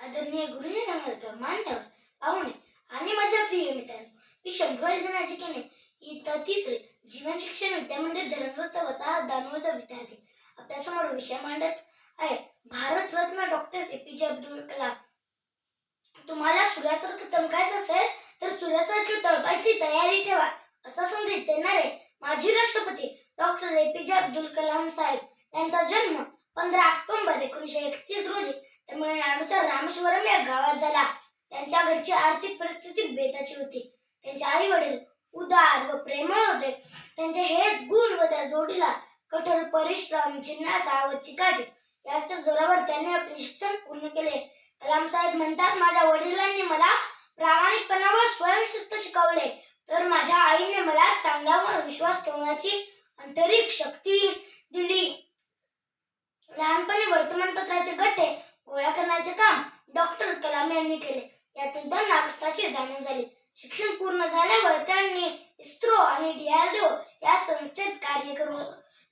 आदरणीय गुरुजी समर्थ मान्यवर पाहुणे आणि माझ्या प्रिय मित्रांनो मी शंभराज नाचिकेने इयत्ता तिसरे जीवन शिक्षण विद्यामंदिर धरणग्रस्त वसाहत दानवचा विद्यार्थी. आपल्यासमोर विषय मांडत आहे. भारतरत्न डॉक्टर ए पी जे अब्दुल कलाम. तुम्हाला सूर्यासारखं चमकायचं असेल तर सूर्यासारखी तळपायची तयारी ठेवा असा संदेश देणारे माजी राष्ट्रपती डॉक्टर ए पी जे अब्दुल कलाम साहेब. यांचा जन्म पंधरा ऑक्टोबर एकोणीसशे एकतीस रामेश्वरम या गावात झाला. त्यांच्या घरची आर्थिक परिस्थिती बेताची होती. त्यांचे आई वडील उदार व प्रेमळ होते. त्यांचे हेच गुण व त्या जोडीला कठोर परिश्रम जिज्ञासा व चिकाटी याच्या जोरावर त्यांनी आपले शिक्षण पूर्ण केले. कलाम साहेब म्हणतात माझ्या वडिलांनी मला प्रामाणिकपणा व स्वयंशिस्त शिकवले. तर माझ्या आईने मला चांगल्यावर विश्वास ठेवण्याची आंतरिक शक्ती दिली. त्यांनी केले. यातून त्यांना कष्टाची जाणीव झाली. शिक्षण पूर्ण झाल्यावर त्यांनी इस्रो आणि डीआरडीओ या संस्थेत कार्य करू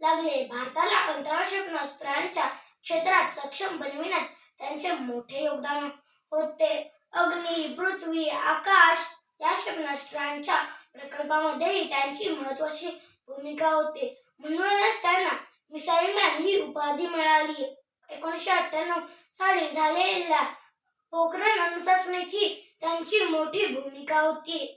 लागले. भारताला अंतराळ क्षेपणास्त्रांच्या क्षेत्रात सक्षम बनविण्यात त्यांचे मोठे योगदान होते. अग्नी पृथ्वी आकाश या क्षेपणास्त्रांच्या प्रकल्पामध्येही त्यांची महत्वाची भूमिका होती. म्हणूनच त्यांना मिसाईल मॅन ही उपाधी मिळाली. एकोणीसशे अठ्ठ्याण्णव साली झालेल्या पोखरण अणुचाचणीत त्यांची मोठी भूमिका होती.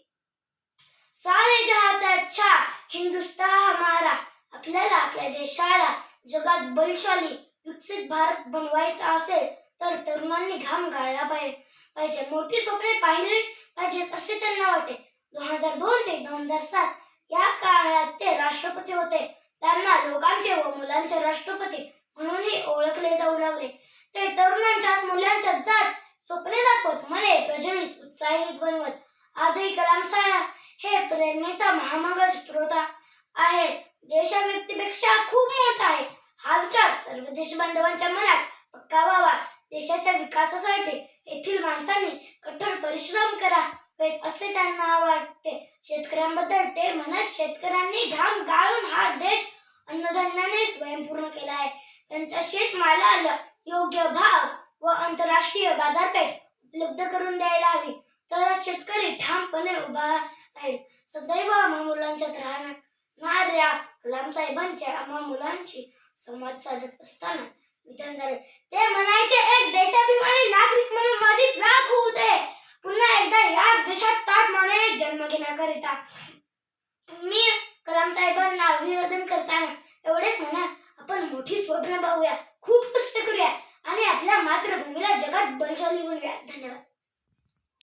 सारे जहां से अच्छा हिंदुस्तान हमारा आपल्याला आपल्या देशाला जगात बलशाली विकसित भारत बनवायचा असेल तर तरुणांनी घाम गाळला पाहिजे पाहिजे. मोठी स्वप्ने पाहिली पाहिजे असे त्यांना वाटे. दोन हजार दोन ते दोन हजार सात या काळात ते राष्ट्रपती होते. त्यांना लोकांचे व मुलांचे राष्ट्रपती म्हणूनही ओळखले जाऊ लागले. ते तरुणांच्या मुलांच्या जात स्वप्ने दाखवत मने प्रजनीत उत्साहित बनवत. आजही कलाम साहेब हे प्रेरणेचा महामंगल स्रोत आहे देशा व्यक्तीपेक्षा खूप मोठा आहे. हा विचार सर्व देश बांधवांच्या मनात पक्का व्हावा. देशाच्या विकासासाठी येथील माणसांनी कठोर परिश्रम करावेत असे त्यांना वाटते. शेतकऱ्यांबद्दल ते म्हणत शेतकऱ्यांनी घाम गाळून हा देश अन्नधान्याने स्वयंपूर्ण केला आहे. त्यांच्या शेतमालाला योग्य भाव व आंतरराष्ट्रीय बाजारपेठ उपलब्ध करून द्यायला हवी. तर शेतकरी ठामपणे उभा राहील. सदैव आम्हा मुलांच्यात राहणाऱ्या कलाम साहेबांच्या आम्हा मुलांची संवाद साधत असताना विधान झाले. ते म्हणायचे एक देशाभिमानी नागरिक म्हणून माझी राख होऊ दे. पुन्हा एकदा याच देशात ताटमाने जन्म घेण्याकरिता